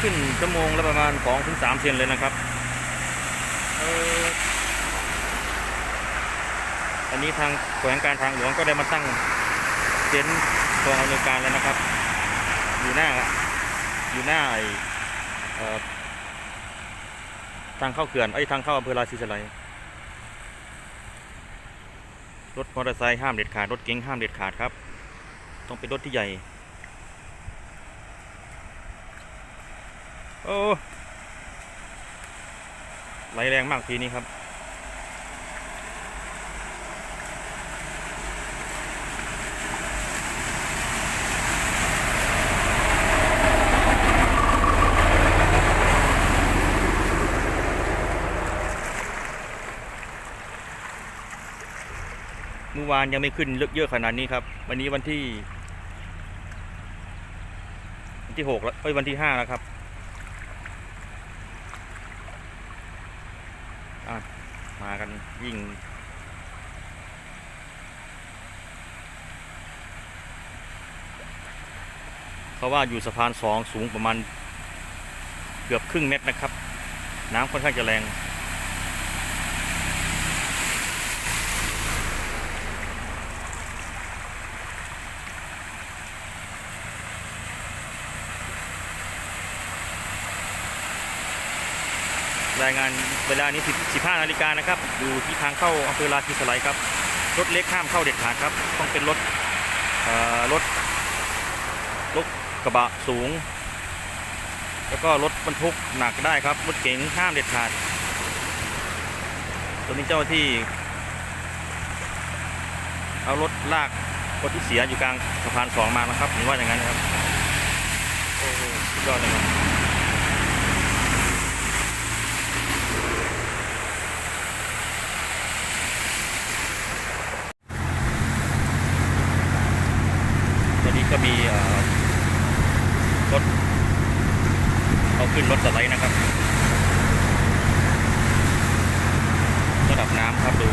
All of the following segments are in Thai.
ขึ้นชั่วโมงละประมาณ2ถึง3เซนเลยนะครับอันนี้ทางแขวงการทางหลวงก็ได้มาตั้งเต็นท์กองอำนวยการแล้วนะครับ อยู่หน้าอยู่หน้าไอทางเข้าเขื่อนไอ้ทางเข้าอำเภอราศีสไลรถมอเตอร์ไซค์ห้ามเด็ดขาด รถเก๋งห้ามเด็ดขาดครับ ต้องเป็นรถที่ใหญ่ โอ้ไหลแรงมากทีนี้ครับ เมื่อวานยังไม่ขึ้นเยอะเยอะขนาดนี้ครับ วันนี้วันที่ วันที่หกแล้วเอ้ยวันที่ห้าแล้วครับอะมากันวิ่งเขาว่าอยู่สะพานสองสูงประมาณเกือบครึ่งเมตรนะครับ น้ำค่อนข้างจะแรง รายงานเวลานี้ 15 นาฬิกานะครับ อยู่ที่ทางเข้าอำเภอราชีสไลยครับ รถเล็กห้ามเข้าเด็ดขาดครับ ต้องเป็นรถรถรถกระบะสูง แล้วก็รถบรรทุกหนักได้ครับ รถเก๋งห้ามเด็ดขาดตัวนี้เจ้าหน้าที่ เอารถลากรถที่เสียอยู่กลางสะพานสองมานะครับเห็นว่าอย่างนั้นนะครับ โอ้โหสุดยอดเลยครับ ตอนนี้ก็มีรถเอาขึ้นรถสไลด์นะครับ ระดับน้ำครับดู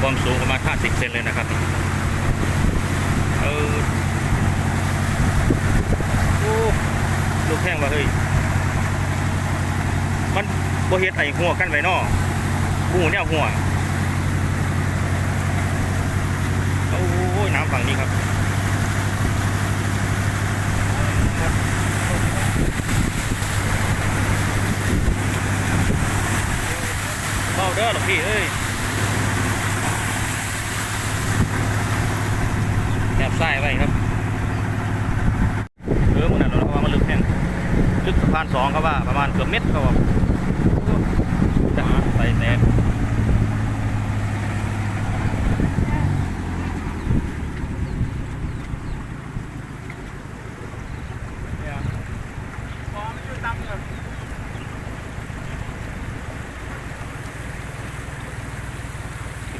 ความสูงประมาณ 50 เซนเลยนะครับเออโอ้ลูกแห้งว่ะเฮ้ย มันโบเฮ็ดไอ้หัวกันไว้นอหูเนี่ยหัวโอ้ยน้ำฝั่งนี้ครับ เบาเด้อหลวง พี่เอ้ยแอบไส้ไปครับเออมันนั่นเราระวังมันลึกแห้งลึกสะพานสองเขาว่าประมาณเกือบเม็ดเขาบอกโอ้จะหาใส่แหน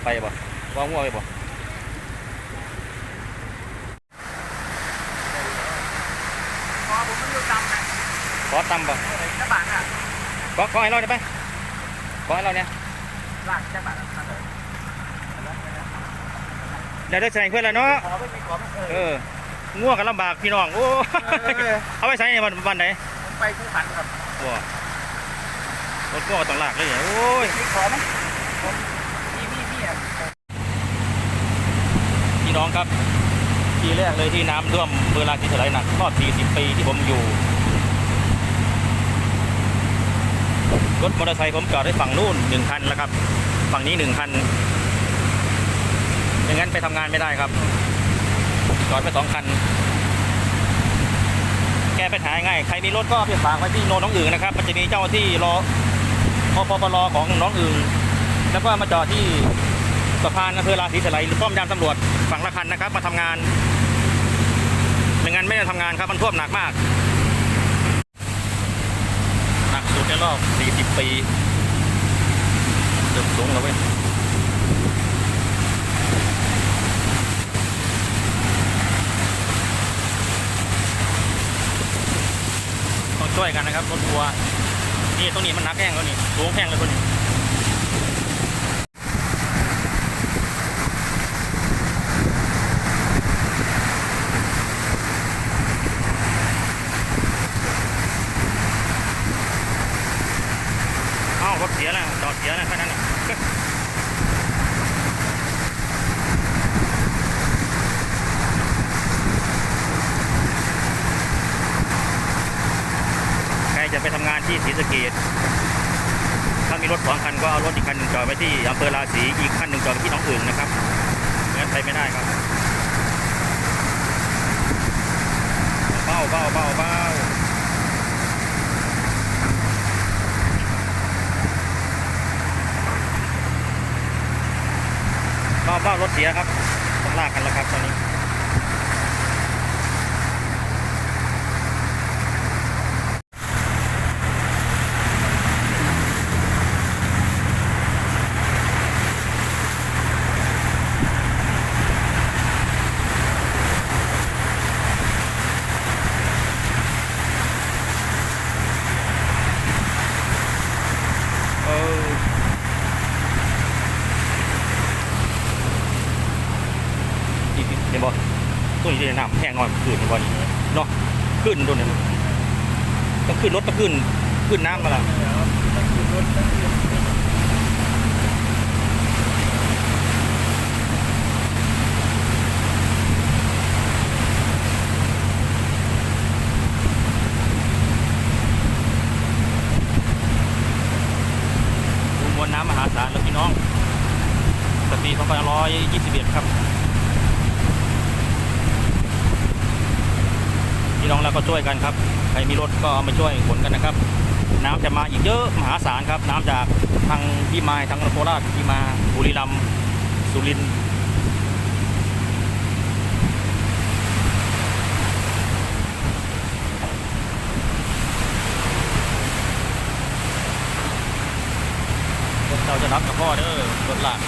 ไปบ่วางหัวไปบ่พอผมมันอยู่ดำนะขอตำบ่กระบะน่ะขอขอให้เราได้ไหมขอให้เราเนี่ยลากกระบะน่ะมาเลยเดี๋ยวได้แสดงเพื่อนแล้วเนาะขอไม่มีขอไม่เอเอออง่วงกันลำบากพี่น้องโอ้เออเอาไปใช้ในวันวันไหนผมไปคู่ขันครับว้ารถง่วงก็ต้องลากเลยเนี่ยโอ้ย มีขอไหมผมมีมีมีอะ พี่ น้องครับทีแรกเลยที่น้ำท่วมเบอร์ลาที่ถลายหนักรอบ 40 ปีที่ผมอยู่ รถมอเตอร์ไซค์ผมจอดไว้ฝั่งนู้นหนึ่งคันแล้วครับ ฝั่งนี้หนึ่งคันอย่างนั้นไปทำงานไม่ได้ครับ จอดไปสองคัน แก้ปัญหาง่าย ใครมีรถก็เอาไปฝากไว้ที่โนนน้องอื่นนะครับ มันจะมีเจ้าหน้าที่รอพปปรของน้องอื่น แล้วก็มาจอดที่ สะพานอำเภอราศีสไลหรือป้อมยามตำรวจฝั่งละคันนะครับ มาทำงานไม่งั้นไม่ได้ทำงานครับมันท่วมหนักมากหนักสุดในรอบ 40 ปีเริ่มสูงแล้วเว้ยต้องช่วยกันนะครับรถทัวร์นี่ตรงนี้มันหนักแห้งแล้วนี่สูงแห้งเลยคนนี้ เสียแล้วจอดเสียแล้วแค่นั้นน่ะ ใคร จะไปทำงานที่ศรีสะเกดถ้ามีรถสองคันก็เอารถอีกคันหนึ่งจอดไว้ที่อำเภอราศีอีกคันหนึ่งจอดไว้ที่หน้องอื่นนะครับงั้นไปไม่ได้ครับเบ้าเบ้าเบ้าเบ้าเบ้าเบ้ารถเสียครับต้องลากกันแล้วครับตอนนี้ เออนี่เห็นบ่ตัวนี้จะน้ำแห้งงอน ขึ้นเห็นนี่เนาะขึ้นตัวนี้ต้องขึ้นรถต้องขึ้นขึ้นน้ำมาละมวลน้ำมหาศาลแล้วพี่น้องสปี2521 ครับ พี่น้องแล้วก็ช่วยกันครับ ใครมีรถก็เอามาช่วยขนกันนะครับ น้ำจะมาอีกเยอะมหาศาลครับ น้ำจากทางพี่มายทางโคราชพี่มาบุรีรัมย์สุรินทร์ถเราจะรับกับพ่อเด้อรถหลัก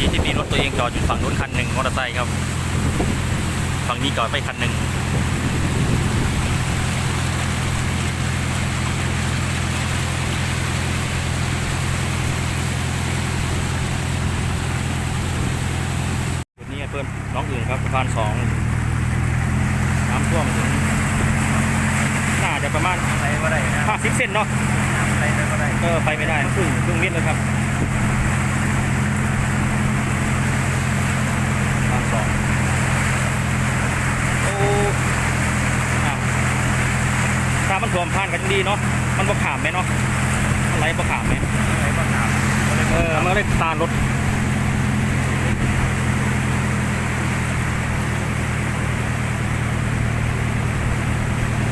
ดีที่มีรถตัวเอง จอดอยู่ฝั่งนู้นคันหนึ่งมอเตอร์ไซค์ครับ ฝั่งนี้จอดไปคันหนึ่งจุดนี้เพื่อนน้องอื่นครับสะพานสองน้ำท่วมถึงน่าจะประมาณไปก็ได้นะ50เซนเนาะไปก็ได้เออไปไม่ได้ครึ่งครึ่งเมตรเลยครับทางสองโอ้อ้าว ถ้ามันท่วมผ่านกันดีเนาะมันบ่ขามไหมเนาะมันไหลบ่ขามไหมไปก็ถามเออมันก็เลยตานรถ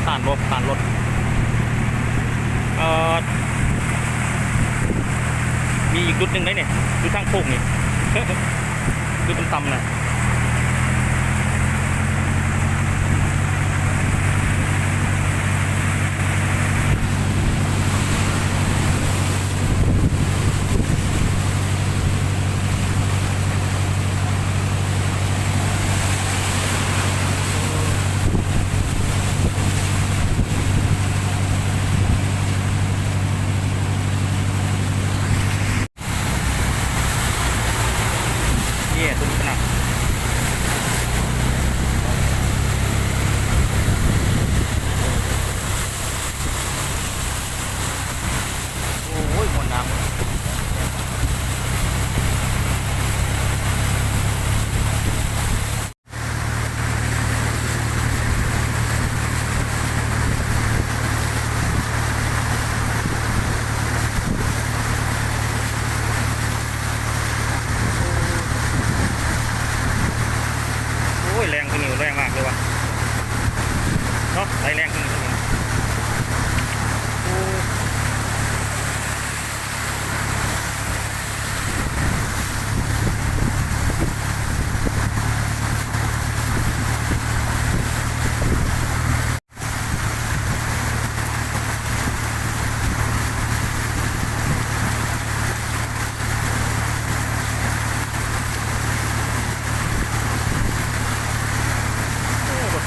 ตานรถตานรถเอ่อมีอีกจุดหนึ่งได้เนี่ยจุดทางโค้งนี่จุดต่ำๆนะเนี่ยตัวนี้ขนาดโอ้ยมวลน้ำโอ้ยแรงขึ้นนิวแรงมากเลยว่ะเนาะไหลแรงขึ้นนิวโอ้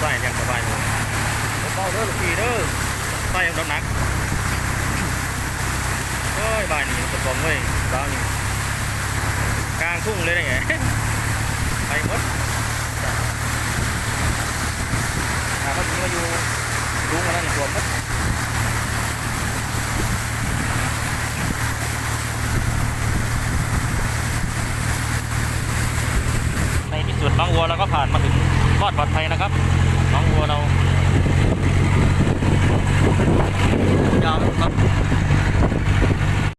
โอ้รถไฟยังสบายเลยเบาเด้อลูกพี่เด้อไฟยังโดนหนักเฮ้ยบายนี่กระป๋องเว้ยบ้านี่กลางทุ่งเลยได้ไงไปหมดหาเขาถึงมาอยู่ลุงกันแล้วนี่ตัวมดในที่สุดน้องวัวเราก็ผ่านมาถึงรอดปลอดภัยนะครับ